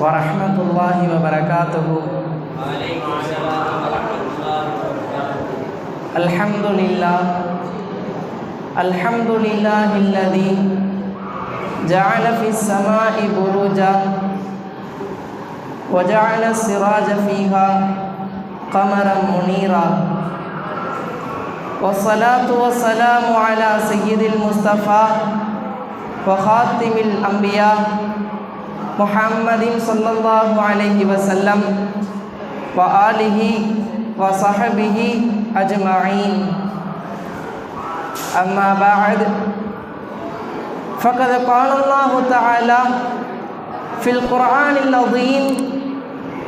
ورحمة الله وبركاته. الحمد لله الحمد لله الذي جعل في السماء بروجا وجعل السراج فيها قمرا منيرا. والصلاة والسلام على سيد المصطفى وخاتم الأنبياء محمد صلى الله عليه وسلم وآله وصحبه أجمعين. أما بعد فقد قال الله تعالى في القرآن العظيم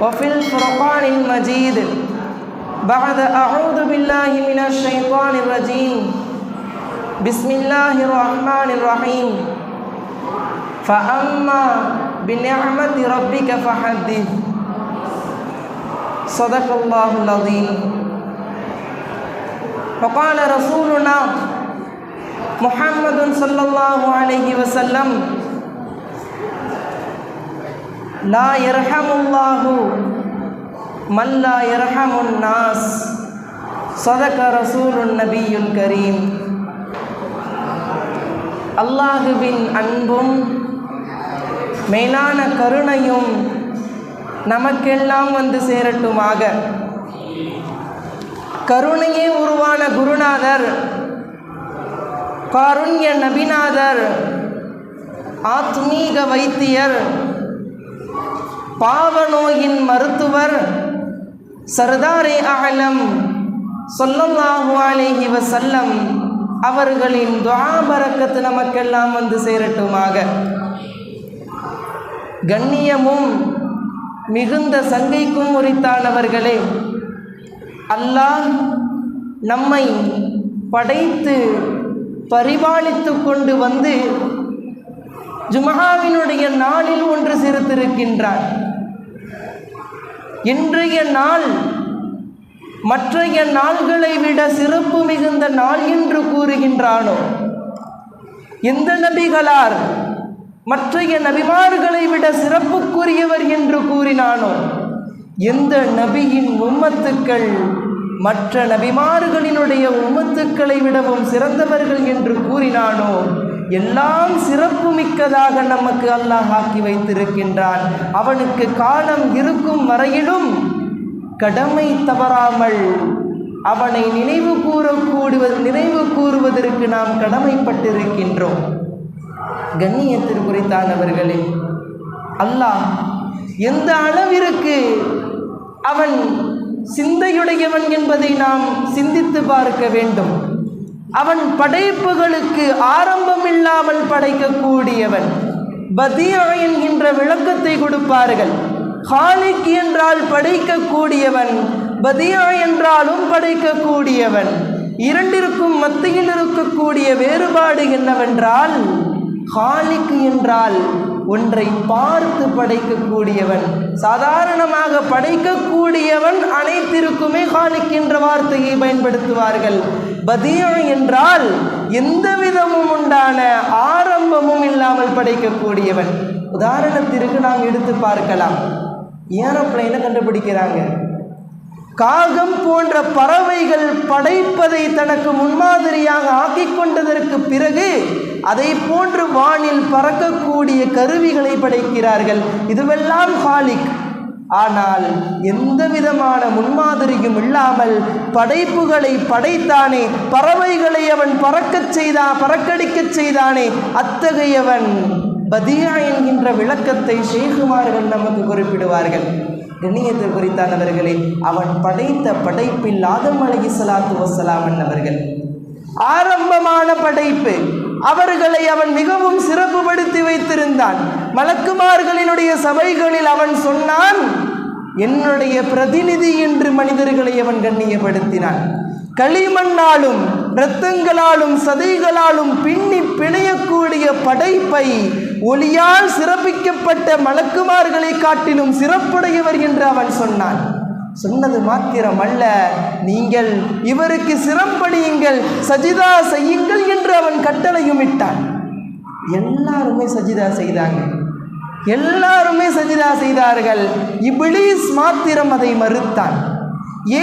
وفي الفرقان المجيد بعد أعوذ بالله من الشيطان الرجيم بسم الله الرحمن الرحيم. فأما بنعمة ربك فحدث صدق الله العظيم وقال رسولنا محمد صلى الله عليه وسلم لا يرحم الله من لا يرحم الناس صدق رسول النبي الكريم அல்லாஹுவின் அன்பும் மேலான கருணையும் நமக்கெல்லாம் வந்து சேரட்டுமாக. கருணையே உருவான குருநாதர் காருண்ய நபிநாதர் ஆத்மீக வைத்தியர் பாவநோயின் மருத்துவர் சர்தாரே அகலம் சொல்லல்லாஹு அலைஹி வசல்லம் அவர்களின் துவாபரக்கத்து நமக்கெல்லாம் வந்து சேரட்டுமாக. கண்ணியமும் மிகுந்த சங்கைக்கும் உரித்தானவர்களே அல்லாஹ் நம்மை படைத்து பரிபாலித்து கொண்டு வந்து ஜுமஹாவினுடைய நாளில் ஒன்று சிறுத்திருக்கின்றார் இன்றைய நாள் மற்றைய நாள்களை விட சிறப்பு மிகுந்த நாள் என்று கூறுகின்றானோ? எந்த நபிகளார் மற்றைய நபிமார்களை விட சிறப்புக்குரியவர் என்று கூறினானோ? எந்த நபியின் உம்மத்துக்கள் மற்ற நபிமார்களினுடைய உம்மத்துக்களை விடவும் சிறந்தவர்கள் என்று கூறினானோ? எல்லாம் சிறப்பு மிக்கதாக நமக்கு அல்லாஹ் ஆக்கி வைத்திருக்கின்றான். அவனுக்கு காலம் இருக்கும் வரையிலும் கடமை தவறாமல் அவனை நினைவு கூறக்கூடுவது நினைவு கூறுவதற்கு நாம் கடமைப்பட்டிருக்கின்றோம். கண்ணியத்திற்குறித்தானவர்களே. அல்லாஹ் எந்த அளவிற்கு அவன் சிந்தையுடையவன் என்பதை நாம் சிந்தித்து பார்க்க வேண்டும். அவன் படைப்புகளுக்கு ஆரம்பம் இல்லாமல் படைக்கக்கூடியவன். பதியா என்கின்ற விளக்கத்தை கொடுப்பார்கள். ஹாலிக் என்றால் படைக்கக்கூடியவன் பதியா என்றாலும் படைக்கக்கூடியவன். இரண்டிற்கும் மத்தியில் இருக்கக்கூடிய வேறுபாடு என்னவென்றால் ஹாலிக் என்றால் ஒன்றை பார்த்து படைக்கக்கூடியவன் சாதாரணமாக படைக்கக்கூடியவன் அனைத்திற்குமே ஹாலிக் என்ற வார்த்தையை பயன்படுத்துவார்கள். பதியா என்றால் எந்த விதமும் உண்டான ஆரம்பமும் இல்லாமல் படைக்கக்கூடியவன். உதாரணத்திற்கு நாம் எடுத்து பார்க்கலாம். ஏரோப்ளைனை கண்டுபிடிக்கிறாங்க. காகம் போன்ற பறவைகள் படைப்பதை தனக்கு முன்மாதிரியாக ஆக்கிக் கொண்டதற்கு பிறகு அதை போன்று வானில் பறக்கக்கூடிய கருவிகளை படைக்கிறார்கள். இதுவெல்லாம் ஹாலிக். ஆனால் எந்த விதமான முன்மாதிரியும் இல்லாமல் படைப்புகளை படைத்தானே பறவைகளை அவன் பறக்கச் செய்தான் பறக்கடிக்கச் செய்தானே அத்தகையவன் பதியா என்கின்ற விளக்கத்தை ஷேகுமார்கள் நமக்கு குறிப்பிடுவார்கள். கண்ணியத்தை குறித்தானவர்களே அவன் படைத்த படைப்பில் ஆதம் அலகி சலாத்து வசலாம் என்னவர்கள் ஆரம்பமான படைப்பு அவர்களை அவன் மிகவும் சிறப்புப்படுத்தி வைத்திருந்தான். மலக்குமார்களினுடைய சபைகளில் அவன் சொன்னான் என்னுடைய பிரதிநிதி என்று மனிதர்களை அவன் கண்ணியப்படுத்தினான். களிமண்ணாலும் இரத்தங்களாலும் சதைகளாலும் பின்னி பிணையக்கூடிய படைப்பை ஒளியால் சிறப்பிக்கப்பட்ட மலக்குமார்களை காட்டிலும் சிறப்புடையவர் என்று அவன் சொன்னான். சொன்னது மாத்திரம் அல்ல நீங்கள் இவருக்கு சிரம்படியுங்கள் சஜிதா செய்யுங்கள் என்று அவன் கட்டளையும் இட்டான். எல்லாருமே சஜிதா செய்தாங்க. எல்லாருமே சஜிதா செய்தார்கள். இபிலீஸ் மாத்திரம் அதை மறுத்தான்.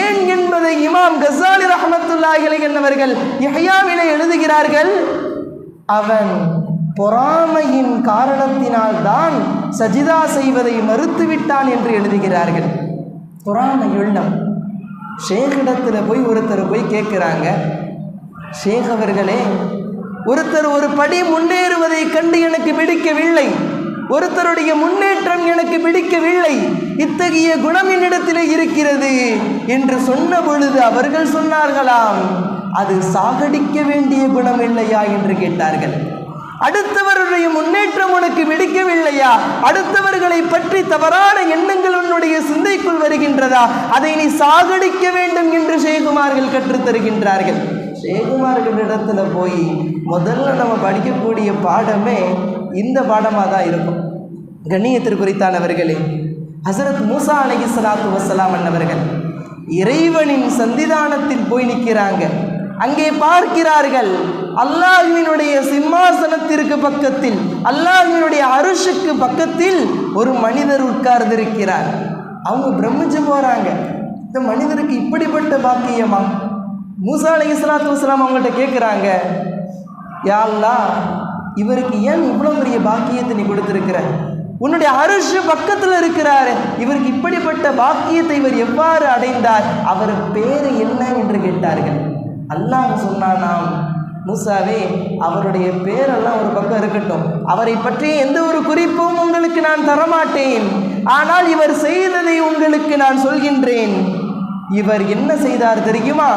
ஏன் என்பதை இமாம் கசாலி ரஹமத்துல்லாஹிலை என்னவர்கள் யஹ்யாவிலே எழுதுகிறார்கள்? அவன் பொறாமையின் காரணத்தினால் தான் சஜிதா செய்வதை மறுத்துவிட்டான் என்று எழுதுகிறார்கள். பொறாமை உள்ளம் ஷேகிடத்தில் போய் ஒருத்தர் போய் கேட்குறாங்க. ஷேக் அவர்களே ஒருத்தர் ஒரு படி முன்னேறுவதை கண்டு எனக்கு பிடிக்கவில்லை. ஒருத்தருடைய முன்னேற்றம் எனக்கு பிடிக்கவில்லை. இத்தகைய குணம் என்னிடத்திலே இருக்கிறது என்று சொன்ன பொழுது அவர்கள் சொன்னார்களாம். அது சாகடிக்க வேண்டிய குணம் இல்லையா என்று கேட்டார்கள். அடுத்தவருடைய முன்னேற்றம் உனக்கு விடுக்கவில்லையா? அடுத்தவர்களை பற்றி தவறான எண்ணங்கள் உன்னுடைய சிந்தைக்குள் வருகின்றதா? அதை நீ சாகடிக்க வேண்டும் என்று ஷேகுமார்கள் கற்றுத் தருகின்றார்கள். ஷேகுமார்களிடத்துல போய் முதல்ல நம்ம படிக்கக்கூடிய பாடமே இந்த பாடமாக தான் இருக்கும். கண்ணியத்திற்குறித்தானவர்களே ஹசரத் மூசா அலகி சலாத்து வசலாம் அண்ணவர்கள் இறைவனின் சந்திதானத்தில் போய் நிற்கிறாங்க அங்கே பார்க்கிறார்கள். அல்லாஹ்வினுடைய சிம்மாசனத்திற்கு பக்கத்தில் அல்லாஹ்வினுடைய அருஷுக்கு பக்கத்தில் ஒரு மனிதர் உட்கார்ந்திருக்கிறார். அவங்க பிரமிச்சு போறாங்க. இந்த மனிதருக்கு இப்படிப்பட்ட பாக்கியமா? மூசா அலி இஸ்லாத்து வஸ்லாம் அவங்கள்ட்ட கேட்குறாங்க யா இவருக்கு ஏன் இவ்வளோ பெரிய பாக்கியத்தை நீ கொடுத்துருக்கிற? உன்னுடைய அரிசு பக்கத்தில் இருக்கிறாரு. இவருக்கு இப்படிப்பட்ட பாக்கியத்தை இவர் எவ்வாறு அடைந்தார்? அவர் பேர் என்ன? என்று கேட்டார்கள். அல்லாஹ் சொன்னானாம் மூசாவே அவருடைய பேரெல்லாம் ஒரு பக்கம் இருக்கட்டும். அவரை பற்றி எந்த ஒரு குறிப்பும் உங்களுக்கு நான் தரமாட்டேன். ஆனால் இவர் செய்ததை உங்களுக்கு நான் சொல்கின்றேன். இவர் என்ன செய்தார் தெரியுமா?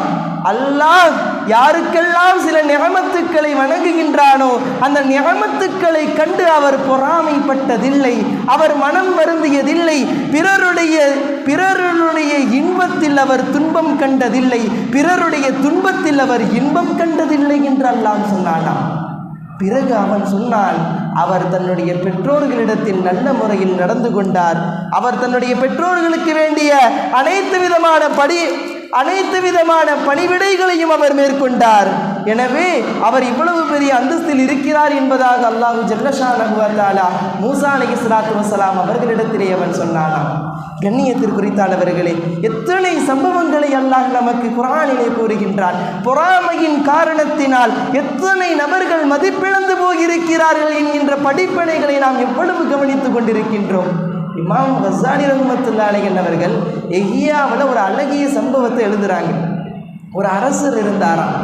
அல்லாஹ் யாருக்கெல்லாம் சில நிகமத்துக்களை வணங்குகின்றானோ அந்த நிகமத்துக்களை கண்டு அவர் பொறாமைப்பட்டதில்லை. அவர் மனம் வருந்தியதில்லை. பிறருடைய பிறருடைய இன்பத்தில் அவர் துன்பம் கண்டதில்லை. பிறருடைய துன்பத்தில் அவர் இன்பம் கண்டதில்லை என்று அல்லாஹ் சொன்னானாம். பிறகு அவன் சொன்னான் அவர் தன்னுடைய பெற்றோர்களிடத்தில் நல்ல முறையில் நடந்து கொண்டார். அவர் தன்னுடைய பெற்றோர்களுக்கு வேண்டிய அனைத்து விதமான படி அனைத்து விதமான பணிவிடைகளையும் அவர் மேற்கொண்டார். எனவே அவர் இவ்வளவு பெரிய அந்தஸ்தில் இருக்கிறார் என்பதாக அல்லாஹு ஜல்லஷா நகுவத்தாலா மூசா அலி இஸ்லாத்து வசலாம் அவர்களிடத்திலே அவன் சொன்னானாம். கண்ணியத்திற்குறித்தானவர்களே எத்தனை சம்பவங்களை அல்லாஹ் நமக்கு குரானிலே கூறுகின்றான். பொறாமையின் காரணத்தினால் எத்தனை நபர்கள் மதிப்பிழந்து போயிருக்கிறார்கள் என்கின்ற படிப்பினைகளை நாம் எவ்வளவு கவனித்துக் கொண்டிருக்கின்றோம். இமாம் ஹசானி ரஹமத்துல்லாலை அவர்கள் எஹியாவில் ஒரு அழகிய சம்பவத்தை எழுதுகிறாங்க ஒரு அரசர் இருந்தாராம்.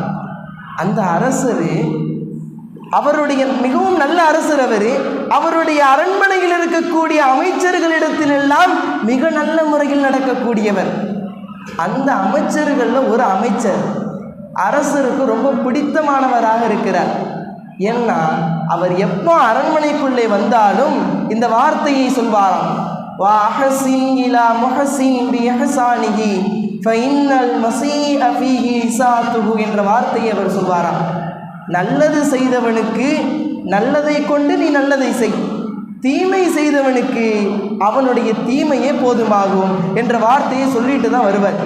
அந்த அரசர் அவருடைய மிகவும் நல்ல அரசர் அவர் அவருடைய அரண்மனையில் இருக்கக்கூடிய அமைச்சர்களிடத்திலெல்லாம் மிக நல்ல முறையில் நடக்கக்கூடியவர். அந்த அமைச்சர்களில் ஒரு அமைச்சர் அரசருக்கு ரொம்ப பிடித்தமானவராக இருக்கிறார். ஏன்னா அவர் எப்போ அரண்மனைக்குள்ளே வந்தாலும் இந்த வார்த்தையை சொல்வாராம். வா அஹசின் இலா பி அஹசானிஹி ஃபைன்னல் மசீஅ என்ற வார்த்தையை அவர் சொல்வாராம். நல்லது செய்தவனுக்கு நல்லதை கொண்டு நீ நல்லதை செய். தீமை செய்தவனுக்கு அவனுடைய தீமையே போதுமாகும் என்ற வார்த்தையை சொல்லிட்டு தான் வருவார்.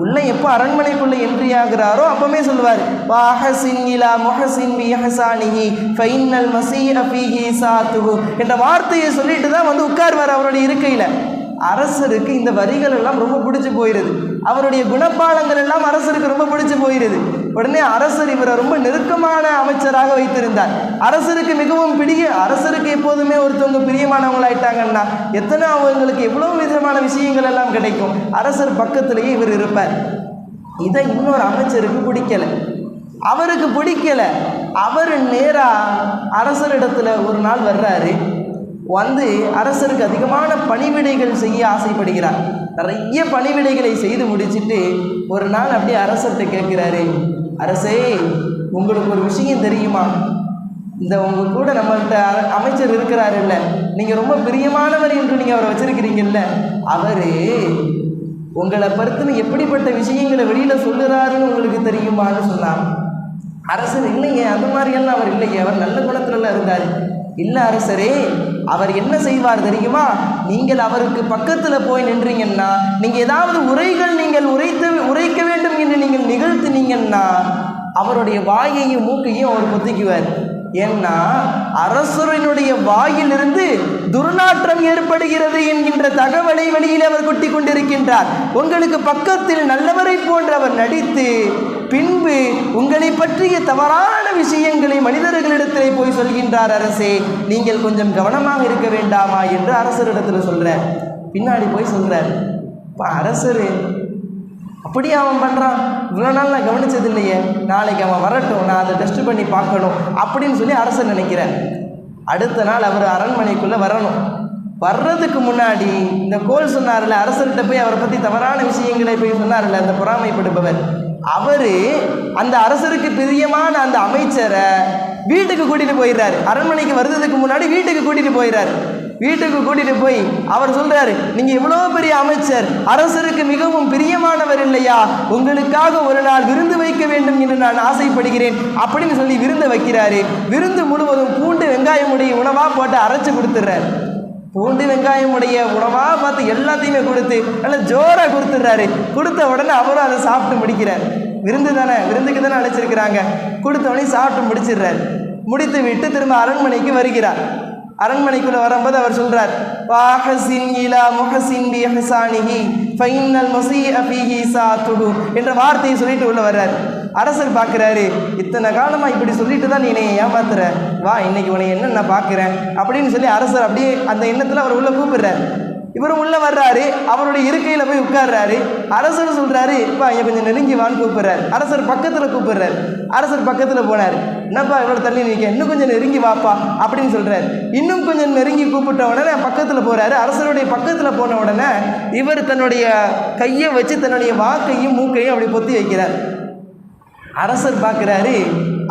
உள்ள எப்போ அரண்மனைக்குள்ளே என்ட்ரி ஆகிறாரோ அப்பவுமே சொல்லுவார். வாஹசின் இலா முஹசின் பி ஹசானிஹி ஃபைனல் மசீஹ பிஹி சாத்துஹு என்ற வார்த்தையை சொல்லிட்டு தான் வந்து உட்கார்வார் அவருடைய இருக்கையில். அரசருக்கு இந்த வரிகள் எல்லாம் ரொம்ப பிடிச்சி போயிடுது அவருடைய குணப்பாலங்கள் எல்லாம் அரசருக்கு ரொம்ப பிடிச்சி போயிடுது உடனே அரசர் இவரை ரொம்ப நெருக்கமான அமைச்சராக வைத்திருந்தார். அரசருக்கு மிகவும் பிடிக்க அரசருக்கு எப்போதுமே ஒருத்தவங்க பிரியமானவங்களாயிட்டாங்கன்னா எத்தனை அவங்களுக்கு எவ்வளோ விதமான விஷயங்கள் எல்லாம் கிடைக்கும்? அரசர் பக்கத்திலேயே இவர் இருப்பார். இதை இன்னொரு அமைச்சருக்கு பிடிக்கல. அவருக்கு பிடிக்கல. அவர் நேராக அரசரிடத்துல ஒரு நாள் வர்றாரு. வந்து அரசருக்கு அதிகமான பணிவிடைகள் செய்ய ஆசைப்படுகிறார். நிறைய பணிவிடைகளை செய்து முடிச்சிட்டு ஒரு நாள் அப்படியே அரசர்கிட்ட கேட்குறாரு அரசே உங்களுக்கு ஒரு விஷயம் தெரியுமா? இந்த உங்கள் கூட நம்மள்கிட்ட அமைச்சர் இருக்கிறார் இல்லை நீங்கள் ரொம்ப பிரியமானவர் என்று நீங்கள் அவரை வச்சிருக்கிறீங்கல்ல. அவர் உங்களை பருத்துன்னு எப்படிப்பட்ட விஷயங்களை வெளியில் சொல்லுறாருன்னு உங்களுக்கு தெரியுமான்னு சொன்னார். அரசர் இல்லையே அந்த மாதிரியெல்லாம் அவர் இல்லையே. அவர் நல்ல குணத்துலலாம் இருந்தார். இல்லை அரசரே அவர் என்ன செய்வார் தெரியுமா? நீங்கள் அவருக்கு பக்கத்தில் போய் நின்றீங்கன்னா நீங்கள் ஏதாவது உரைகள் நீங்கள் உரைத்து உரைக்க வேண்டும் என்று நீங்கள் நிகழ்த்தினீங்கன்னா அவருடைய வாயையும் மூக்கையும் அவர் பொத்திக்குவார். ஏன்னா அரசரினுடைய வாயிலிருந்து துர்நாற்றம் ஏற்படுகிறது என்கின்ற தகவலை வெளியில் அவர் கொட்டி கொண்டிருக்கின்றார் உங்களுக்கு பக்கத்தில் நல்லவரை போன்று அவர் நடித்து பின்பு உங்களை பற்றிய தவறான விஷயங்களை மனிதர்களிடத்திலே போய் சொல்கின்றார் அரசே நீங்கள் கொஞ்சம் கவனமாக இருக்க வேண்டாமா என்று அரசரிடத்தில் சொல்கிறார் பின்னாடி போய் சொல்கிறார் இப்போ அரசர் அப்படியே அவன் பண்ணுறான் இவ்வளோ நாள் நான் கவனிச்சது இல்லையே நாளைக்கு அவன் வரட்டும். நான் அதை டெஸ்ட் பண்ணி பார்க்கணும். அப்படின்னு சொல்லி அரசன் நினைக்கிறேன் அடுத்த நாள் அவர் அரண்மனைக்குள்ளே வரணும். வர்றதுக்கு முன்னாடி இந்த கோல் சொன்னார்ல அரசர்கிட்ட போய் அவரை பற்றி தவறான விஷயங்களை போய் சொன்னார்ல அந்த பொறாமைப்படுபவர். அவர் அந்த அரசருக்கு பிரியமான அந்த அமைச்சரை வீட்டுக்கு கூட்டிகிட்டு போயிடுறாரு. அரண்மனைக்கு வர்றதுக்கு முன்னாடி வீட்டுக்கு கூட்டிகிட்டு போயிடுறாரு. வீட்டுக்கு கூட்டிட்டு போய் அவர் சொல்றாரு நீங்க இவ்வளோ பெரிய அமைச்சர் அரசருக்கு மிகவும் பிரியமானவர் இல்லையா? உங்களுக்காக ஒரு நாள் விருந்து வைக்க வேண்டும் என்று நான் ஆசைப்படுகிறேன். அப்படின்னு சொல்லி விருந்து வைக்கிறாரு. விருந்து முழுவதும் பூண்டு வெங்காயமுடைய உணவா போட்டு அரைச்சு கொடுத்துட்றாரு. பூண்டு வெங்காயமுடைய உணவா பார்த்து எல்லாத்தையுமே கொடுத்து நல்லா ஜோரா கொடுத்துட்றாரு. கொடுத்த உடனே அவரும் அதை சாப்பிட்டு முடிக்கிறார். விருந்து தானே விருந்துக்கு தானே அழைச்சிருக்கிறாங்க. கொடுத்தவனையும் உடனே சாப்பிட்டு முடிச்சிடுறாரு. முடித்து விட்டு திரும்ப அரண்மனைக்கு வருகிறார். அரண்மனைக்குள்ள வரும்போது அவர் சொல்றார் வாஹசின் இலா முஹசின் பி ஹசானிஹி ஃபைனல் மஸீஅ சா சாத்துஹு என்ற வார்த்தையை சொல்லிட்டு உள்ள வர்றார். அரசர் பார்க்குறாரு இத்தனை காலமாக இப்படி சொல்லிட்டு தான் நீ என்னை ஏமாத்துற? வா இன்னைக்கு உன்னை என்ன நான் பார்க்குறேன்? அப்படின்னு சொல்லி அரசர் அப்படியே அந்த எண்ணத்தில் அவர் உள்ள கூப்பிடுறார். இவரும் உள்ள வர்றாரு அவருடைய இருக்கையில் போய் உட்கார்றாரு. அரசர் சொல்றாரு இப்போ இங்க கொஞ்சம் நெருங்கி வான்னு கூப்பிடுறாரு. அரசர் பக்கத்தில் கூப்பிடுறாரு. அரசர் பக்கத்தில் போனார். என்னப்பா இவ்வளோ தள்ளி நிற்க இன்னும் கொஞ்சம் நெருங்கி வாப்பா அப்படின்னு சொல்றாரு. இன்னும் கொஞ்சம் நெருங்கி கூப்பிட்ட உடனே பக்கத்தில் போறாரு. அரசருடைய பக்கத்தில் போன உடனே இவர் தன்னுடைய கையை வச்சு தன்னுடைய வாக்கையும் மூக்கையும் அப்படி பொத்தி வைக்கிறார். அரசர் பார்க்குறாரு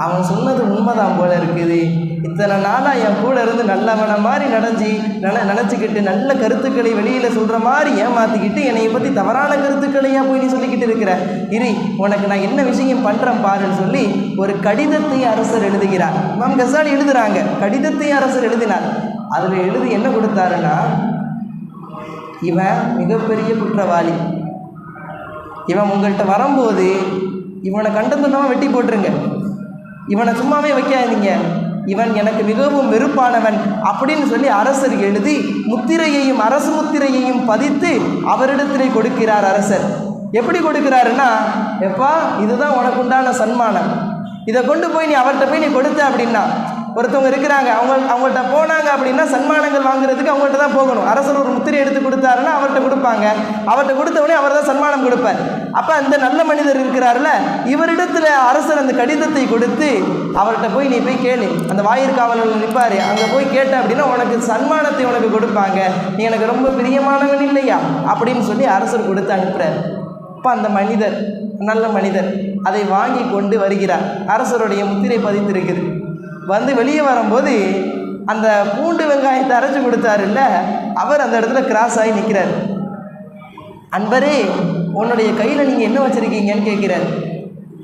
அவன் சொன்னது உண்மைதான் போல இருக்குது. இத்தனை நாளாக என் கூட இருந்து நல்லவன மாதிரி நடஞ்சி நன நினச்சிக்கிட்டு நல்ல கருத்துக்களை வெளியில் சொல்கிற மாதிரி ஏமாற்றிக்கிட்டு என்னை பற்றி தவறான கருத்துக்களையாக போய் நீ சொல்லிக்கிட்டு இருக்கிற? இரு உனக்கு நான் என்ன விஷயம் பண்ணுறேன் பாருன்னு சொல்லி ஒரு கடிதத்தை அரசர் எழுதுகிறார். மேம் கசாலி எழுதுகிறாங்க கடிதத்தை அரசர் எழுதினார். அதில் எழுதி என்ன கொடுத்தாருன்னா இவன் மிகப்பெரிய குற்றவாளி. இவன் உங்கள்கிட்ட வரும்போது இவனை கண்டதுனாம வெட்டி போட்டுருங்க. இவனை சும்மாவே வைக்காதீங்க. இவன் எனக்கு மிகவும் வெறுப்பானவன் அப்படின்னு சொல்லி அரசர் எழுதி முத்திரையையும் அரசு முத்திரையையும் பதித்து அவரிடத்திலே கொடுக்கிறார் அரசர். எப்படி கொடுக்கிறாருன்னா எப்பா இதுதான் உனக்கு உண்டான சன்மானம். இதை கொண்டு போய் நீ அவர்கிட்ட போய் நீ கொடுத்த அப்படின்னா ஒருத்தவங்க இருக்கிறாங்க அவங்க அவங்கள்ட்ட போனாங்க அப்படின்னா சன்மானங்கள் வாங்குறதுக்கு அவங்கள்ட்ட தான் போகணும். அரசர் ஒரு முத்திரை எடுத்து கொடுத்தாருன்னா அவர்கிட்ட கொடுப்பாங்க. அவர்கிட்ட கொடுத்தவொடனே அவர் தான் சன்மானம் கொடுப்பார். அப்போ அந்த நல்ல மனிதர் இருக்கிறார்ல இவரிடத்துல அரசர் அந்த கடிதத்தை கொடுத்து அவர்கிட்ட போய் நீ போய் கேளு. அந்த வாயிற்காவலர் நிற்பாரு அங்கே போய் கேட்ட அப்படின்னா உனக்கு சன்மானத்தை உனக்கு கொடுப்பாங்க. நீ எனக்கு ரொம்ப பிரியமானவன் இல்லையா? அப்படின்னு சொல்லி அரசர் கொடுத்து அனுப்புகிறார் அப்போ அந்த மனிதர் நல்ல மனிதர் அதை வாங்கி கொண்டு வருகிறார். அரசருடைய முத்திரை பதித்திருக்குது. வந்து வெளியே வரும்போது அந்த பூண்டு வெங்காயத்தை அரைச்சி கொடுத்தாரு இல்லை அவர் அந்த இடத்துல கிராஸ் ஆகி நிற்கிறார் அன்பரே உன்னுடைய கையில் நீங்கள் என்ன வச்சுருக்கீங்கன்னு கேட்குறாரு.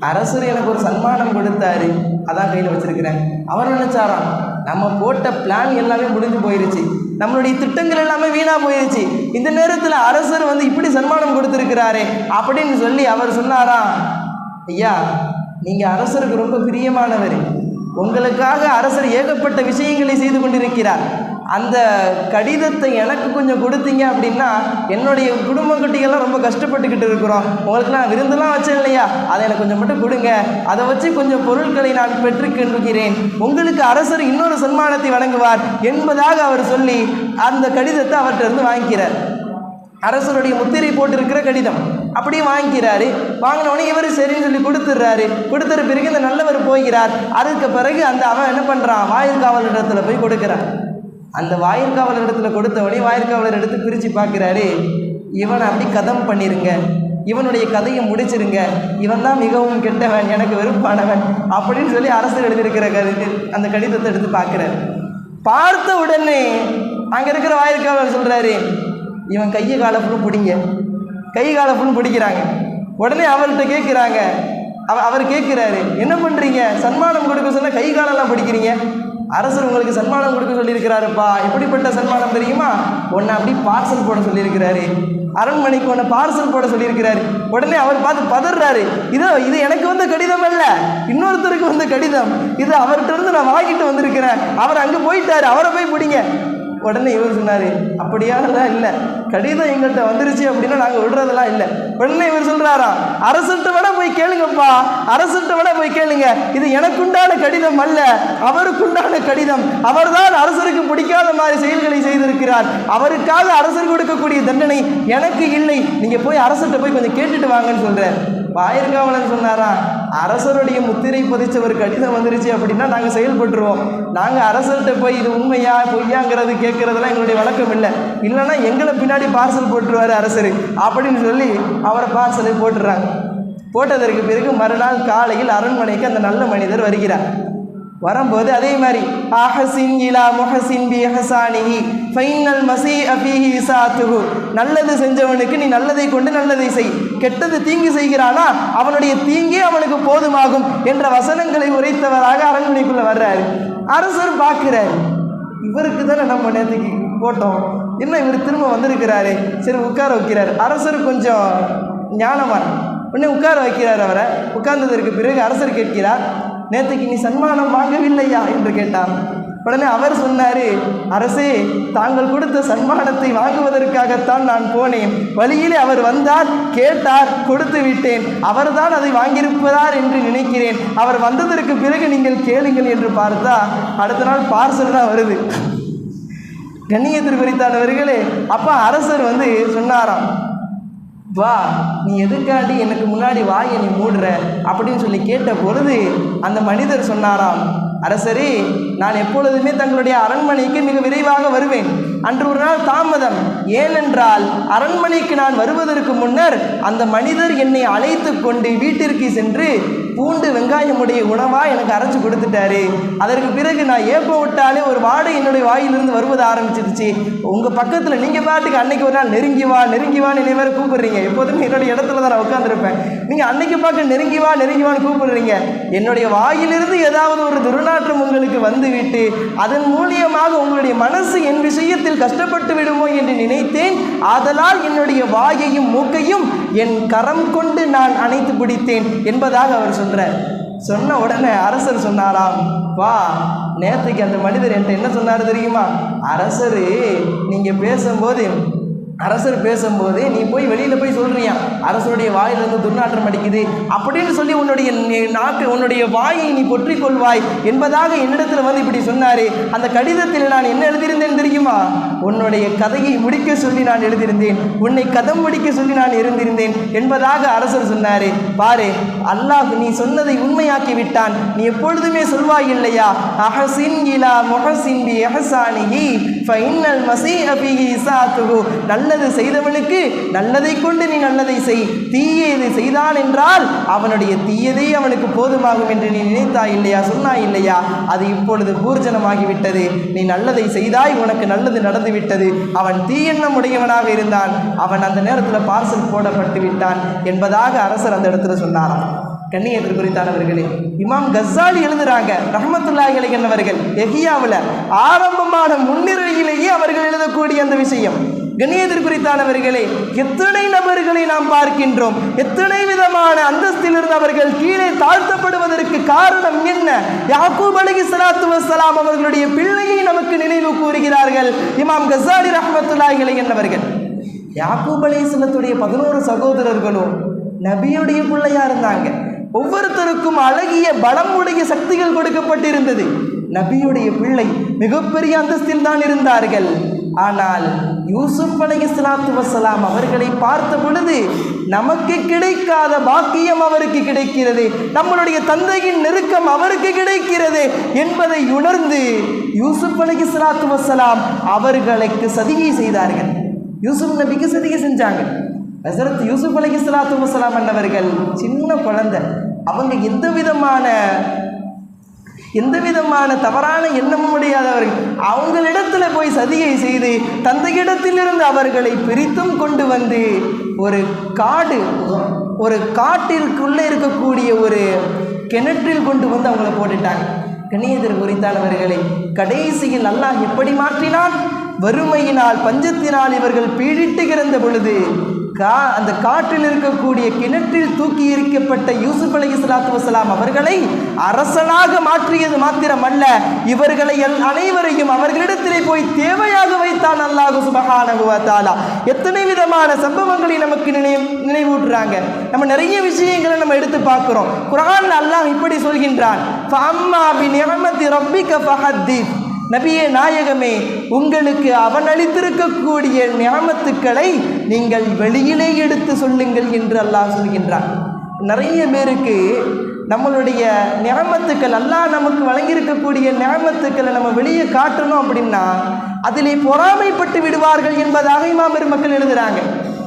அரசர் எனக்கு ஒரு சன்மானம் கொடுத்தாரு. அதான் கையில் வச்சுருக்கிறேன். அவர் நினச்சாராம்? நம்ம போட்ட பிளான் எல்லாமே முடிஞ்சு போயிருச்சு. நம்மளுடைய திட்டங்கள் எல்லாமே வீணாக போயிருச்சு. இந்த நேரத்தில் அரசர் வந்து இப்படி சன்மானம் கொடுத்துருக்கிறாரே அப்படின்னு சொல்லி அவர் சொன்னாராம். ஐயா நீங்கள் அரசருக்கு ரொம்ப பிரியமானவர். உங்களுக்காக அரசர் ஏகப்பட்ட விஷயங்களை செய்து கொண்டிருக்கிறார். அந்த கடிதத்தை எனக்கு கொஞ்சம் கொடுத்தீங்க அப்படின்னா என்னுடைய குடும்பக்குட்டிகள்லாம் ரொம்ப கஷ்டப்பட்டுக்கிட்டு இருக்கிறோம். உங்களுக்கு நான் விருந்தெல்லாம் வச்சேன் இல்லையா? அதை எனக்கு கொஞ்சம் மட்டும் கொடுங்க. அதை வச்சு கொஞ்சம் பொருட்களை நான் பெற்றுக்கொள்கிறேன் உங்களுக்கு அரசர் இன்னொரு சன்மானத்தை வழங்குவார் என்பதாக அவர் சொல்லி அந்த கடிதத்தை அவர்கிட்ட இருந்து வாங்கிக்கிறார். அரசனுடைய முத்திரை போட்டிருக்கிற கடிதம். அப்படியே வாங்கிக்கிறாரு. வாங்கினவொடனே இவர் சரின்னு சொல்லி கொடுத்துட்றாரு. கொடுத்துற பிறகு இந்த நல்லவர் போகிறார். அதுக்கு பிறகு அந்த அவன் என்ன பண்ணுறான் வாயிற்காவலரிடத்துல போய் கொடுக்குறான். அந்த வாயிற்காவலரிடத்துல கொடுத்தவொடனே வாயிற்காவலர் எடுத்து பிரித்து பார்க்குறாரு. இவனை அப்படி கதம் பண்ணிருங்க. இவனுடைய கதையை முடிச்சிருங்க. இவன் தான் மிகவும் கெட்டவன் எனக்கு வெறுப்பானவன் அப்படின்னு சொல்லி அரசர் எழுதியிருக்கிற கருத்து அந்த கடிதத்தை எடுத்து பார்க்குறாரு. பார்த்த உடனே அங்கே இருக்கிற வாயிற்காவலர் சொல்கிறாரு இவன் கையை காலை ஃபுல்லும் பிடிங்க. கை காலை ஃபுல்லும் பிடிக்கிறாங்க. உடனே அவர்கிட்ட கேட்குறாங்க. அவ அவர் கேட்குறாரு என்ன பண்ணுறீங்க சன்மானம் கொடுக்க சொன்னால் கை காலெல்லாம் பிடிக்கிறீங்க? அரசர் உங்களுக்கு சன்மானம் கொடுக்க சொல்லியிருக்கிறாருப்பா. எப்படிப்பட்ட சன்மானம் தெரியுமா? உன்னை அப்படி பார்சல் போட சொல்லியிருக்கிறாரு. அரண்மனைக்கு உன்னை பார்சல் போட சொல்லியிருக்கிறாரு. உடனே அவர் பார்த்து பதறாரு இதோ இது எனக்கு வந்த கடிதம் அல்ல. இன்னொருத்தருக்கு வந்த கடிதம். இது அவர்கிட்ட இருந்து நான் வாங்கிட்டு வந்திருக்கிறேன். அவர் அங்கே போயிட்டாரு. அவரை போய் பிடிங்க. உடனே இவர் சொன்னார் அப்படியானலாம் இல்லை. கடிதம் எங்கள்கிட்ட வந்துருச்சு அப்படின்னா நாங்கள் விடுறதெல்லாம் இல்லை. உடனே இவர் சொல்கிறாராம் அரசுகிட்ட விட போய் கேளுங்கப்பா. அரசுகிட்ட விட போய் கேளுங்க. இது எனக்குண்டான கடிதம் அல்ல. அவருக்குண்டான கடிதம். அவர்தான் அரசருக்கு பிடிக்காத மாதிரி செயல்களை செய்திருக்கிறார். அவருக்காக அரசர் கொடுக்கக்கூடிய தண்டனை எனக்கு இல்லை. நீங்கள் போய் அரசர்கிட்ட போய் கொஞ்சம் கேட்டுட்டு வாங்கன்னு சொல்கிறேன் வாயிற்காவலன் சொன்னாரா அரசருடைய முத்திரை பதிச்சவர் ஒரு கடிதம் வந்துருச்சு அப்படின்னா நாங்கள் செயல்பட்டுருவோம். நாங்கள் அரசர்கிட்ட போய் இது உண்மையா பொய்யாங்கிறது கேட்கறதெல்லாம் எங்களுடைய வழக்கம் இல்லை. இல்லைன்னா எங்களை பின்னாடி பார்சல் போட்டுருவாரு அரசர் அப்படின்னு சொல்லி அவரை பார்சலை போட்டுறாங்க. போட்டதற்கு பிறகு மறுநாள் காலையில் அரண்மனைக்கு அந்த நல்ல மனிதர் வருகிறார். வரும்போது அதே மாதிரி அஹசின் இலா முஹசின் பி ஹசானிஹி ஃபைனல் மசி அபிஹி சாத்துகு நல்லது செஞ்சவனுக்கு நீ நல்லதை கொண்டு நல்லதை செய். கெட்டது தீங்கு செய்கிறானா அவனுடைய தீங்கே அவனுக்கு போதுமாகும் என்ற வசனங்களை உரைத்தவராக அரண்மனைக்குள்ளே வர்றாரு. அரசர் பார்க்குறாரு. இவருக்கு தானே நம்ம நேற்றுக்கு போட்டோம். என்ன இவர் திரும்ப வந்திருக்கிறாரு? சரி உட்கார வைக்கிறார். அரசர் கொஞ்சம் ஞானவான். உடனே உட்கார வைக்கிறார் அவரை. உட்கார்ந்ததற்கு பிறகு அரசர் கேட்கிறார் நேற்றுக்கு நீ சன்மானம் வாங்கவில்லையா என்று கேட்டார் உடனே அவர் சொன்னார் அரசே தாங்கள் கொடுத்த சன்மானத்தை வாங்குவதற்காகத்தான் நான் போனேன். வழியிலே அவர் வந்தார் கேட்டார் கொடுத்து விட்டேன். அவர்தான் அதை வாங்கியிருப்பதார் என்று நினைக்கிறேன். அவர் வந்ததற்கு பிறகு நீங்கள் கேளுங்கள் என்று பார்த்தா அடுத்த நாள் பார்சல் தான் வருது. கண்ணியத்திற்கு குறித்தானவர்களே அப்போ அரசர் வந்து சொன்னாராம் வா நீ எதுக்காண்டி எனக்கு முன்னாடி வாயை நீ மூடுற? அப்படின்னு சொல்லி கேட்ட பொழுது அந்த மனிதர் சொன்னாராம் அரசரே நான் எப்பொழுதுமே தங்களுடைய அரண்மனைக்கு மிக விரைவாக வருவேன். அன்று ஒரு நாள் தாமதம். ஏனென்றால் அரண்மனைக்கு நான் வருவதற்கு முன்னர் அந்த மனிதர் என்னை அழைத்து கொண்டு வீட்டிற்கு சென்று பூண்டு வெங்காயமுடைய உணவா எனக்கு அரைச்சு கொடுத்துட்டாரு. அதற்கு பிறகு நான் ஏப்ப விட்டாலே ஒரு வாடை என்னுடைய வாயிலிருந்து வருவது ஆரம்பிச்சிருச்சு. உங்கள் பக்கத்தில் நீங்கள் பாட்டுக்கு அன்னைக்கு ஒரு நாள் நெருங்கி வா நெருங்கி வான்னு என்னை வேறு கூப்பிடுறீங்க. எப்போதுமே என்னுடைய இடத்துல தான் நான் உட்காந்துருப்பேன் நீங்கள் அன்னைக்கு பார்க்க நெருங்கி வா நெருங்கி வான்னு கூப்பிடுறீங்க. என்னுடைய வாயிலிருந்து ஏதாவது ஒரு துர்நாற்றம் உங்களுக்கு வந்துவிட்டு அதன் மூலியமாக உங்களுடைய மனசு என் விஷயத்தில் கஷ்டப்பட்டு விடுமோ என்று நினைத்தேன். ஆதலால் என்னுடைய வாயையும் மூக்கையும் என் கரம் கொண்டு நான் அணைத்து பிடித்தேன் என்பதாக அவர் சொல்கிற சொன்ன உடனே அரசர் சொன்னாராம் வா நேற்றுக்கு அந்த மனிதர் என்கிட்ட என்ன சொன்னார் தெரியுமா? அரசர் நீங்கள் பேசும்போது அரசர் பேசும்போது நீ போய் வெளியில் போய் சொல்கிறியா அரசருடைய வாயிலிருந்து துர்நாற்றம் அடிக்குது. அப்படின்னு சொல்லி உன்னுடைய நாக்கு உன்னுடைய வாயை நீ பொற்றிக் கொள்வாய் என்பதாக என்னிடத்தில் வந்து இப்படி சொன்னார். அந்த கடிதத்தில் நான் என்ன எழுதியிருந்தேன் தெரியுமா? உன்னுடைய கதையை முடிக்க சொல்லி நான் எழுதியிருந்தேன். உன்னை கதம் முடிக்க சொல்லி நான் இருந்திருந்தேன் என்பதாக அரசர் சொன்னார். பாரு அல்லாஹ் நீ சொன்னதை உண்மையாக்கி விட்டான். நீ எப்பொழுதுமே சொல்வாய் இல்லையா? அஹசின் இலா முஹசின் பி எஹசானிஹி ஃபைனல் மசீஹ பிஹி நல்ல நல்லது செய்தவனுக்கு நல்லதை கொண்டு நீ நல்லதை செய். தீயது செய்தான் என்றால் அவனுடைய தீயதே அவனுக்கு போதுமாகும் என்று நீ நினைத்தாய் இல்லையா சொன்னாய் இல்லையா? அது இப்பொழுது பூர்ஜனமாகிவிட்டது. நீ நல்லதை செய்தாய் உனக்கு நல்லது நடந்து விட்டது அவன் தீயெண்ணம் உடையவனாக இருந்தான். அவன் அந்த நேரத்தில் பார்சல் போடப்பட்டு விட்டான் என்பதாக அரசர் அந்த இடத்துல சொன்னாராம். கண்ணியத்தில் குறித்தானவர்களே இமாம் கஸ்ஸாலி எழுதுறாங்க ரஹமத்துல்லாஹி அலைஹி என்னவர்கள் எஹியாவில் ஆரம்பமான முன்னிறையிலேயே அவர்கள் எழுதக்கூடிய அந்த விஷயம். கண்ணியத்திற்கு குறித்தானவர்களே எத்தனை நபர்களை நாம் பார்க்கின்றோம்? எத்தனை விதமான அந்தஸ்திலிருந்து அவர்கள் கீழே தாழ்த்தப்படுவதற்கு காரணம் என்ன? யாக்கூப் அலகி சலாத்து வசலாம் அவர்களுடைய பிள்ளையை நமக்கு நினைவு கூறுகிறார்கள். இமாம் கசாரி ரஹமத்துல்லாஹி என்னவர்கள் யாக்கூப் அலைஹிஸ்ஸலாத்துடைய பதினோரு சகோதரர்களும் நபியுடைய பிள்ளையா இருந்தாங்க. ஒவ்வொருத்தருக்கும் அழகிய பலமுடைய சக்திகள் கொடுக்கப்பட்டிருந்தது. நபியுடைய பிள்ளை மிகப்பெரிய அந்தஸ்தில் தான் இருந்தார்கள். ஆனால் யூசுப் அலை இஸ்லாத்து வசலாம் அவர்களை பார்த்த பொழுது நமக்கு கிடைக்காத பாக்கியம் அவருக்கு கிடைக்கிறது. நம்மளுடைய தந்தையின் நெருக்கம் அவருக்கு கிடைக்கிறது என்பதை உணர்ந்து யூசுப் அலை இஸ்லாத்து வசலாம் அவர்களுக்கு சதிகை செய்தார்கள். யூசுப் நபிக்கு சதிகை செஞ்சாங்க. ஹசரத் யூசுப் அலைஹி இஸ்லாத்து வசலாம் அன்னவர்கள் சின்ன குழந்தை. அவங்க எந்த விதமான எந்த விதமான தவறான எண்ணமும் உடையாதவர்கள் அவங்களிடத்துல போய் சதியை செய்து தந்தையிடத்திலிருந்து அவர்களை பிரித்தும் கொண்டு வந்து ஒரு காடு ஒரு காட்டிற்குள்ளே இருக்கக்கூடிய ஒரு கிணற்றில் கொண்டு வந்து அவங்கள போட்டுட்டாங்க. கணியதர் குறித்தானவர்களை கடைசியில் அல்லாஹ் எப்படி மாற்றினான்? வறுமையினால் பஞ்சத்தினால் இவர்கள் பீழிட்டு கிடந்த பொழுது கா அந்த காட்டில் இருக்கக்கூடிய கிணற்றில் தூக்கி எரிக்கப்பட்ட யூசுப் அலி இஸ்லாத்து வசலாம் அவர்களை அரசனாக மாற்றியது மாத்திரமல்ல இவர்களை அனைவரையும் அவர்களிடத்திலே போய் தேவையாக வைத்தான் அல்லாஹு சுபகானகுவாத்தாலா எத்தனை விதமான சம்பவங்களை நமக்கு நினைவு நினைவூட்டுறாங்க. நம்ம நிறைய விஷயங்களை நம்ம எடுத்து பார்க்குறோம். குரான் அல்லாஹ் இப்படி சொல்கின்றான் நபிய நபியே நாயகமே உங்களுக்கு அவன் அளித்திருக்கக்கூடிய ஞாபத்துக்களை நீங்கள் வெளியிலே எடுத்து சொல்லுங்கள் என்று அல்லாஹ் சொல்கின்றான். நிறைய பேருக்கு நம்மளுடைய ஞாபத்துக்கள் அல்லாஹ் நமக்கு வழங்கியிருக்கக்கூடிய ஞாபத்துக்களை நம்ம வெளியே காட்டணும் அப்படின்னா அதிலே பொறாமைப்பட்டு விடுவார்கள் என்பதாக இமாம் பெருமக்கள் எழுதுகிறாங்க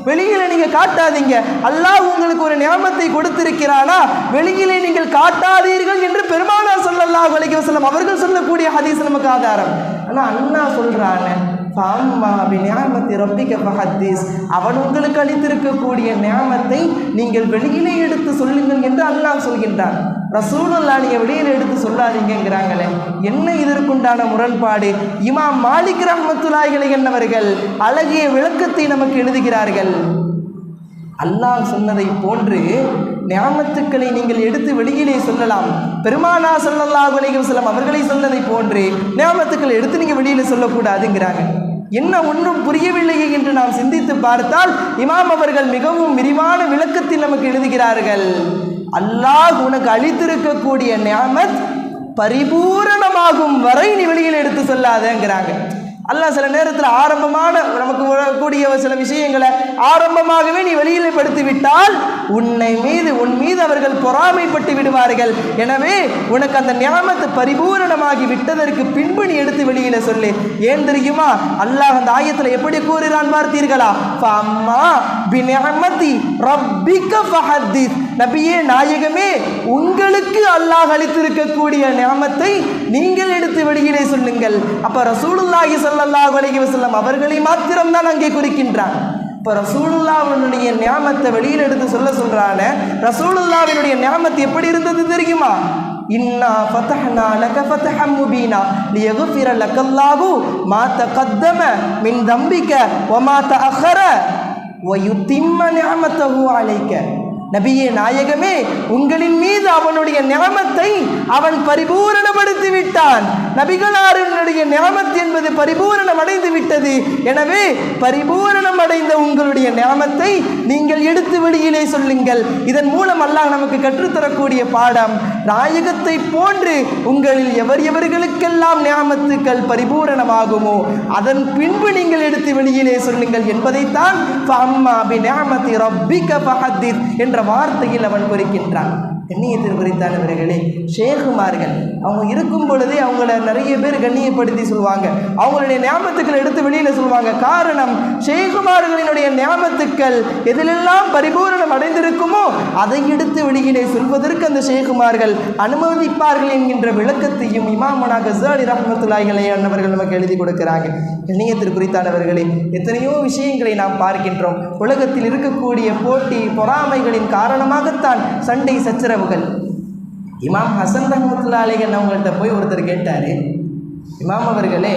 வெளியில நீங்க காட்டாதீங்க. அல்லாஹ் உங்களுக்கு ஒரு நியமத்தை கொடுத்திருக்கிறானா? வெளியிலே நீங்கள் காட்டாதீர்கள் என்று பெருமானார் ஸல்லல்லாஹு அலைஹி வசலம் அவர்கள் சொல்லக்கூடிய ஹதீஸ் நமக்கு ஆதாரம். ஆனா அண்ணா சொல்றானே அவன் உங்களுக்கு அளித்திருக்கக்கூடிய நியாமத்தை நீங்கள் வெளியிலே எடுத்து சொல்லுங்கள் என்று அல்லாஹ் சொல்கின்றான். ரசூலுல்லா நீங்க வெளியில் எடுத்து சொல்லாதீங்கிறாங்களே என்ன இதற்குண்டான முரண்பாடு? இமாம் மாலிக் ரஹ்மத்துல்லாஹி என்னவர்கள் அழகிய விளக்கத்தை நமக்கு எழுதுகிறார்கள். அல்லாஹ் சொன்னதை போன்று ஞாபத்துக்களை நீங்கள் எடுத்து வெளியிலே சொல்லலாம். பெருமானா சொல்லல்லா அலைஹி செல்லம் அவர்களை சொன்னதை போன்று ஞாபத்துக்களை எடுத்து நீங்கள் வெளியில் சொல்லக்கூடாதுங்கிறாங்க. என்ன ஒன்றும் புரியவில்லையே என்று நாம் சிந்தித்து பார்த்தால் இமாம் அவர்கள் மிகவும் விரிவான விளக்கத்தில் நமக்கு எழுதுகிறார்கள். அல்லாஹ் உனக்கு அளித்திருக்கக்கூடிய நியாமத் பரிபூரணமாகும் வரை நீ வெளியில் எடுத்து சொல்லாதேங்கிறாங்க. அல்லாஹ் சில நேரத்தில் ஆரம்பமான நமக்கு கூடிய சில விஷயங்களை ஆரம்பமாகவே நீ வெளியில் படுத்தி விட்டால் உன்னை மீது உன் மீது அவர்கள் பொறாமைப்பட்டு விடுவார்கள். எனவே உனக்கு அந்த ஞாபகத்து பரிபூரணமாகி விட்டதற்கு பின்பு நீ எடுத்து வெளியில சொல்லு. ஏன் தெரியுமா? அல்லாஹ் அந்த ஆயத்தில் எப்படி கூறுகிறான் பார்த்தீர்களா? அம்மா பிநிஅமதி ரப்பிக ஃபஹத்திஸ். நபியே நாயகமே உங்களுக்கு அல்லாஹ் அளித்திருக்கக்கூடிய நியமத்தை நீங்கள் எடுத்து வெளியிலே சொல்லுங்கள். அப்போ ரசூலுல்லாஹி சல்லாஹ் அலி வசல்லம் அவர்களை மாத்திரம்தான் அங்கே குறிக்கின்றான் இப்போ ரசூலுல்லாவினுடைய நியாமத்தை வெளியில் எடுத்து சொல்ல சொல்கிறான ரசூலுல்லாவினுடைய நியாமத்து எப்படி இருந்தது தெரியுமா? இன்னா ஃபதஹ்னா லக ஃபதஹம் முபீனா லியகுஃபிர லக்கல்லாஹு மா தகத்தம மின் தம்பிக்க வ மா தஅஹர வயுத்திம்ம நிஅமத்தஹு அலைக்க நபியே நாயகமே உங்களின் மீது அவனுடைய நியமத்தை அவன் பரிபூரணப்படுத்தி விட்டான் நபிகளாரினுடைய நியமத் என்பது பரிபூரணம் அடைந்து விட்டது எனவே பரிபூரணம் அடைந்த உங்களுடைய நியமத்தை நீங்கள் எடுத்து வெளியிலே சொல்லுங்கள். இதன் மூலம் அல்லாஹ் நமக்கு கற்றுத்தரக்கூடிய பாடம் நாயகத்தை போன்று உங்களில் எவர் எவர்களுக்கெல்லாம் நியாமத்துக்கள் பரிபூரணமாகுமோ அதன் பின்பு நீங்கள் எடுத்து வெளியிலே சொல்லுங்கள் என்பதைத்தான். ரப்பிக என்ற வார்த்தையில் அவன் குறிக்கின்றான் கண்ணியத்தின் குறித்தானவர்களே ஷேகுமார்கள். அவங்க இருக்கும் பொழுதே அவங்கள நிறைய பேர் கண்ணியப்படுத்தி சொல்லுவாங்க. அவங்களுடைய ஞாபகத்துக்கள் எடுத்து வெளியில் சொல்லுவாங்க. காரணம் ஷேகுமார்களினுடைய ஞாபகத்துக்கள் எதிலெல்லாம் பரிபூரணம் அடைந்திருக்குமோ அதை எடுத்து வெளியிலே சொல்வதற்கு அந்த ஷேகுமார்கள் அனுமதிப்பார்கள் என்கின்ற விளக்கத்தையும் இமாமனா கசாலி ரஹமத்துல்லாஹிகளை அன்னவர்கள் நமக்கு எழுதி கொடுக்கிறாங்க. கண்ணியத்திற்கு குறித்தானவர்களே எத்தனையோ விஷயங்களை நாம் பார்க்கின்றோம். உலகத்தில் இருக்கக்கூடிய போட்டி பொறாமைகளின் காரணமாகத்தான் சண்டை சச்சரவுகள் இமாம் ஹசன் ரஹமத்துல்லா அவங்கள்ட்ட போய் ஒருத்தர் கேட்டார். இமாம் அவர்களே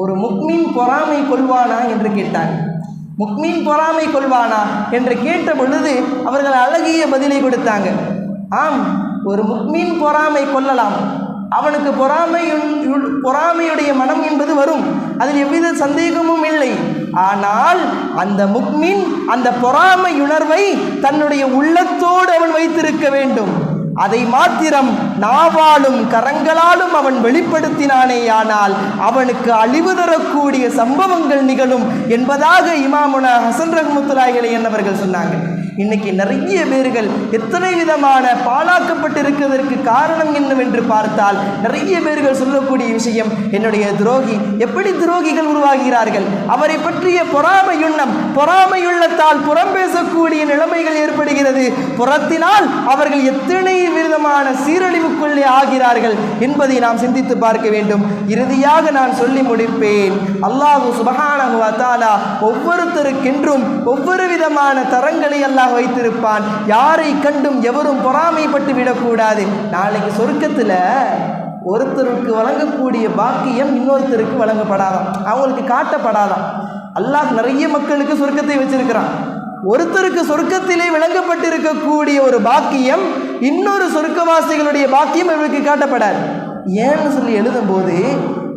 ஒரு முக்மீன் பொறாமை கொள்வானா என்று கேட்டார் முக்மீன் பொறாமை கொள்வானா என்று கேட்ட பொழுது அவர்கள் அழகிய பதிலை கொடுத்தாங்க. ஆம் ஒரு முக்மீன் பொறாமை கொள்ளலாம். அவனுக்கு பொறாமையுள் பொறாமையுடைய மனம் என்பது வரும். அதில் எவ்வித சந்தேகமும் இல்லை. ஆனால் அந்த முக்மின் அந்த பொறாமை உணர்வை தன்னுடைய உள்ளத்தோடு அவன் வைத்திருக்க வேண்டும். அதை மாத்திரம் நாவாலும் கரங்களாலும் அவன் வெளிப்படுத்தினானேயானால் அவனுக்கு அழிவு தரக்கூடிய சம்பவங்கள் நிகழும் என்பதாக இமாமுனா ஹசன் ரஹமுத்துலாய்களை என்னவர்கள் சொன்னாங்க. இன்னைக்கு நிறைய பேர்கள் எத்தனை விதமான பாழாக்கப்பட்டிருக்கிறதற்கு காரணம் என்னவென்று பார்த்தால் நிறைய பேர்கள் சொல்லக்கூடிய விஷயம் என்னுடைய துரோகி எப்படி துரோகிகள் உருவாகிறார்கள்? அவரை பற்றிய பொறாமையுண்ணம் பொறாமையுள்ளத்தால் புறம் பேசக்கூடிய நிலைமைகள் ஏற்படுகிறது. புறத்தினால் அவர்கள் எத்தனை விதமான சீரழிவுக்குள்ளே ஆகிறார்கள் என்பதை நாம் சிந்தித்து பார்க்க வேண்டும். இறுதியாக நான் சொல்லி முடிப்பேன். அல்லாஹு சுபஹானஹு ஒவ்வொருத்தருக்கென்றும் ஒவ்வொரு விதமான தரங்களை அல்ல அல்லாஹ் வைத்திருப்பான். யாரை கண்டும் எவரும் பொறாமைப்பட்டு விடக்கூடாது. நாளைக்கு சொர்க்கத்தில் ஒருத்தருக்கு வழங்கக்கூடிய பாக்கியம் இன்னொருத்தருக்கு வழங்கப்படாதான் அவங்களுக்கு காட்டப்படாதான் அல்லாஹ் நிறைய மக்களுக்கு சொர்க்கத்தை வச்சிருக்கிறான். ஒருத்தருக்கு சொர்க்கத்திலே விளங்கப்பட்டிருக்கக்கூடிய ஒரு பாக்கியம் இன்னொரு சொர்க்கவாசிகளுடைய பாக்கியம் இவருக்கு காட்டப்படாது. ஏன்னு சொல்லி எழுதும்போது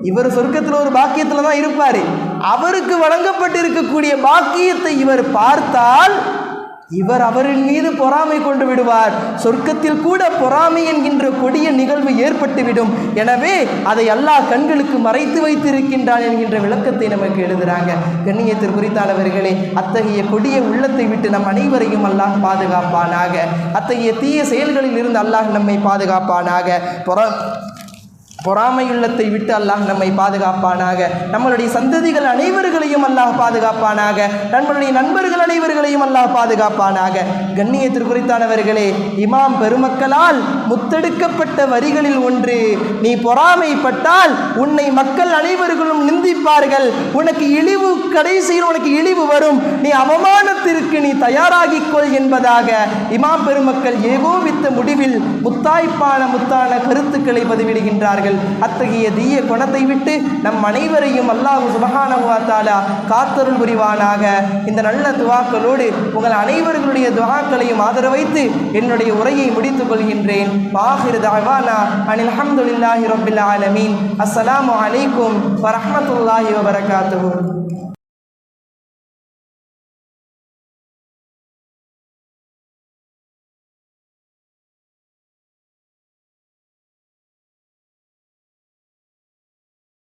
இவர் சொர்க்கத்தில் ஒரு பாக்கியத்தில் தான் இருப்பார். அவருக்கு வழங்கப்பட்டிருக்கக்கூடிய பாக்கியத்தை இவர் பார்த்தால் இவர் அவரின் மீது பொறாமை கொண்டு விடுவார். சொர்க்கத்தில் கூட பொறாமை என்கின்ற கொடிய நிகழ்வு ஏற்பட்டுவிடும். எனவே அதை அல்லாஹ் கண்களுக்கு மறைத்து வைத்திருக்கின்றான் என்கின்ற விளக்கத்தை நமக்கு எழுதுகிறாங்க கண்ணியத்தில் குறித்தானவர்களே அத்தகைய கொடிய உள்ளத்தை விட்டு நம் அனைவரையும் அல்லாஹ் பாதுகாப்பானாக. அத்தகைய தீய செயல்களில் இருந்து அல்லாஹ் நம்மை பாதுகாப்பானாக. பொற பொறாமையுள்ளத்தை விட்டு அல்லாஹ் நம்மை பாதுகாப்பானாக. நம்மளுடைய சந்ததிகள் அனைவர்களையும் அல்லாஹ் பாதுகாப்பானாக. நம்மளுடைய நண்பர்கள் அனைவர்களையும் அல்லாஹ் பாதுகாப்பானாக. கண்ணியத்திற்கு குறித்தானவர்களே இமாம் பெருமக்களால் முத்தெடுக்கப்பட்ட வரிகளில் ஒன்று நீ பொறாமைப்பட்டால் உன்னை மக்கள் அனைவர்களும் நிந்திப்பார்கள். உனக்கு இழிவு கடைசியில் உனக்கு இழிவு வரும். நீ அவமானத்திற்கு நீ தயாராகிக்கொள் என்பதாக இமாம் பெருமக்கள் ஏகோபித்த முடிவில் முத்தாய்ப்பான முத்தான கருத்துக்களை பதிவிடுகின்றார்கள். அத்தகைய தீய குணத்தை விட்டு நம் அனைவரையும் அல்லாஹு சுபஹானஹுவத்தாலா காத்தருள் புரிவானாக. இந்த நல்ல துவாக்களோடு உங்கள் அனைவர்களுடைய துவாக்களையும் ஆதரவைத்து என்னுடைய உரையை முடித்துக் கொள்கின்றேன். വാഹിർ ദഅവാന അനിൽഹംദുലില്ലാഹി റബ്ബിൽ ആലമീൻ അസ്സലാമു അലൈക്കും വറഹ്മത്തുള്ളാഹി വബറകാതുഹു